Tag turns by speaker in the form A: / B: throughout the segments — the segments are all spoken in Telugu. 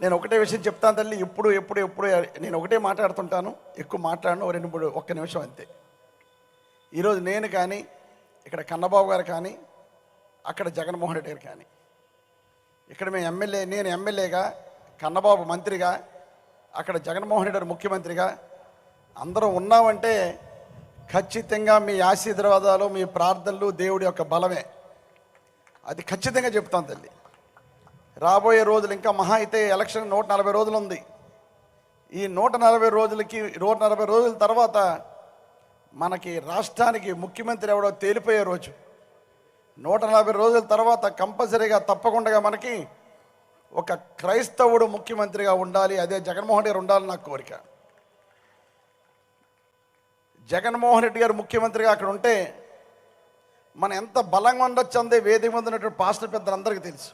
A: నేను ఒకటే విషయం చెప్తాను తల్లి ఎప్పుడు ఎప్పుడు ఎప్పుడు నేను ఒకటే మాట్లాడుతుంటాను ఎక్కువ మాట్లాడను రెండు మూడు ఒక్క నిమిషం అంతే. ఈరోజు నేను కానీ ఇక్కడ కన్నబాబు గారు కానీ అక్కడ జగన్మోహన్ రెడ్డి గారు కానీ ఇక్కడ మేము ఎమ్మెల్యే నేను ఎమ్మెల్యేగా కన్నబాబు మంత్రిగా అక్కడ జగన్మోహన్ రెడ్డి గారు ముఖ్యమంత్రిగా అందరం ఉన్నామంటే ఖచ్చితంగా మీ ఆశీర్వాదాలు మీ ప్రార్థనలు దేవుడి యొక్క బలమే. అది ఖచ్చితంగా చెప్తాను తల్లి. రాబోయే రోజులు ఇంకా మహా అయితే ఎలక్షన్ నూట నలభై రోజులు ఉంది. ఈ నూట నలభై రోజులకి నూట నలభై రోజుల తర్వాత మనకి రాష్ట్రానికి ముఖ్యమంత్రి ఎవడో తేలిపోయే రోజు. నూట నలభై రోజుల తర్వాత కంపల్సరీగా తప్పకుండా మనకి ఒక క్రైస్తవుడు ముఖ్యమంత్రిగా ఉండాలి అదే జగన్మోహన్ రెడ్డి గారు ఉండాలని నా కోరిక. జగన్మోహన్ రెడ్డి గారు ముఖ్యమంత్రిగా అక్కడ ఉంటే మనం ఎంత బలంగా ఉండొచ్చు అందే వేదిక మీద పాస్టర్ పెద్దలందరికీ తెలుసు.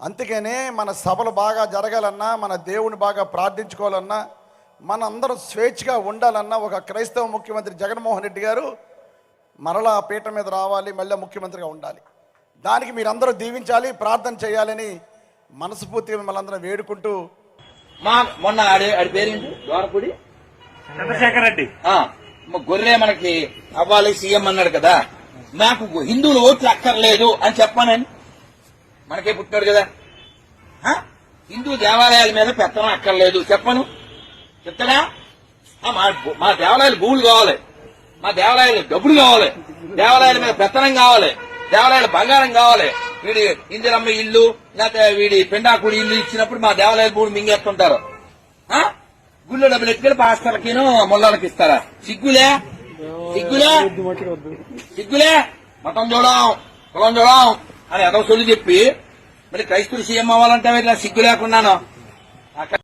A: అందుకనే మన సభలు బాగా జరగాలన్నా మన దేవుని బాగా ప్రార్థించుకోవాలన్నా మన అందరం స్వేచ్ఛగా ఉండాలన్నా ఒక క్రైస్తవ ముఖ్యమంత్రి జగన్మోహన్ రెడ్డి గారు మరలా ఆ పీఠ మీద రావాలి మళ్ళీ ముఖ్యమంత్రిగా ఉండాలి. దానికి మీరందరూ దీవించాలి ప్రార్థన చేయాలని మనస్ఫూర్తిగా మిమ్మల్ని అందరం వేడుకుంటూ
B: మా మొన్న ఆడి పేరేంటి? ద్వారపూడి?
C: చంద్రశేఖర్ రెడ్డి.
B: గొర్రె మనకి అవ్వాలి సీఎం అన్నాడు కదా. నాకు హిందువులు ఓట్లు అక్కర్లేదు అని చెప్పానని మనకే పుట్టాడు కదా. హిందూ దేవాలయాల మీద పెత్తనం అక్కర్లేదు. చెప్పను. చెప్తాడా? మా మా దేవాలయాలు భూములు కావాలి. మా దేవాలయాలు డబ్బులు కావాలి. దేవాలయాల మీద పెత్తనం కావాలి. దేవాలయాలు బంగారం కావాలి. వీడి ఇందిరమ్మ ఇల్లు లేకపోతే వీడి పెండాకుడి ఇల్లు ఇచ్చినప్పుడు మా దేవాలయాల భూములు మింగేస్తుంటారు. గుళ్ళు గుళ్ళో డబ్బులు ఎత్తుకెళ్ళి పాస్టర్లకిను ముళ్ళకి ఇస్తారా? సిగ్గులే? సిగ్గులే? సిగ్గులే? మతం చూడం కులం చూడం. అని ఎదవ సొల్లు చెప్పి మరి క్రైస్తవులు సీఎం అవ్వాలంటే ఇట్లా సిగ్గు లేకున్నాను